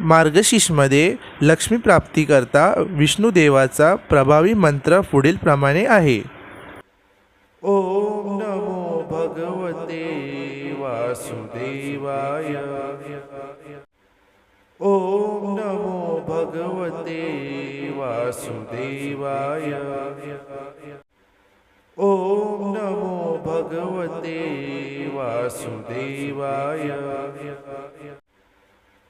मार्गशीषमध्ये लक्ष्मीप्राप्तीकरता विष्णुदेवाचा प्रभावी मंत्र पुढीलप्रमाणे आहे. ओम नमो भगवते वासुदेवाय. ओम नमो भगवते वासुदेवाय. ओम नमो भगवते वासुदेवाय.